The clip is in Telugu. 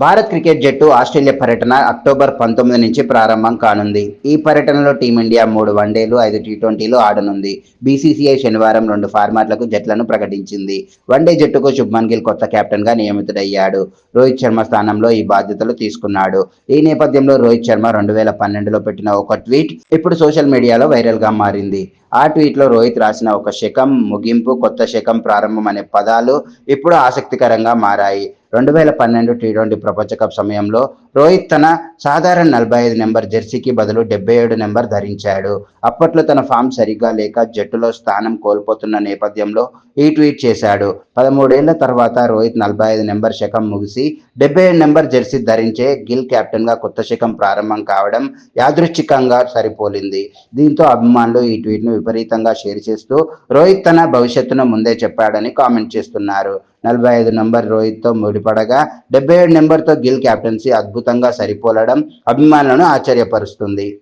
భారత్ క్రికెట్ జట్టు ఆస్ట్రేలియా పర్యటన అక్టోబర్ పంతొమ్మిది నుంచి ప్రారంభం కానుంది. ఈ పర్యటనలో టీమిండియా మూడు వన్డేలు ఐదు టీ ట్వంటీలు ఆడనుంది. బీసీసీఐ శనివారం రెండు ఫార్మాట్లకు జట్లను ప్రకటించింది. వన్డే జట్టుకు శుభ్మన్ గిల్ కొత్త కెప్టెన్గా నియమితుడయ్యాడు. రోహిత్ శర్మ స్థానంలో ఈ బాధ్యతలు తీసుకున్నాడు. ఈ నేపథ్యంలో రోహిత్ శర్మ రెండు వేల పన్నెండులో పెట్టిన ఒక ట్వీట్ ఇప్పుడు సోషల్ మీడియాలో వైరల్గా మారింది. ఆ ట్వీట్లో రోహిత్ రాసిన ఒక శకం ముగింపు కొత్త శకం ప్రారంభం అనే పదాలు ఇప్పుడు ఆసక్తికరంగా మారాయి. రెండు వేల పన్నెండు టీ ట్వంటీ ప్రపంచ కప్ సమయంలో రోహిత్ తన సాధారణ నలభై ఐదు నెంబర్ జెర్సీకి బదులు డెబ్బై ఏడు నెంబర్ ధరించాడు. అప్పట్లో తన ఫామ్ సరిగ్గా లేక జట్టులో స్థానం కోల్పోతున్న నేపథ్యంలో ఈ ట్వీట్ చేశాడు. పదమూడేళ్ళ తర్వాత రోహిత్ నలభై ఐదు నెంబర్ శకం ముగిసి డెబ్బై ఏడు నెంబర్ జెర్సీ ధరించే గిల్ కెప్టెన్గా కొత్త శకం ప్రారంభం కావడం యాదృచ్ఛికంగా సరిపోలింది. దీంతో అభిమానులు ఈ ట్వీట్ను విపరీతంగా షేర్ చేస్తూ రోహిత్ తన భవిష్యత్తును ముందే చెప్పాడని కామెంట్ చేస్తున్నారు. నలభై ఐదు నెంబర్ రోహిత్తో ముడిపడగా డెబ్బై ఏడు నెంబర్తో గిల్ కెప్టెన్సీ అద్భుతంగా సరిపోలడం అభిమానులను ఆశ్చర్యపరుస్తుంది.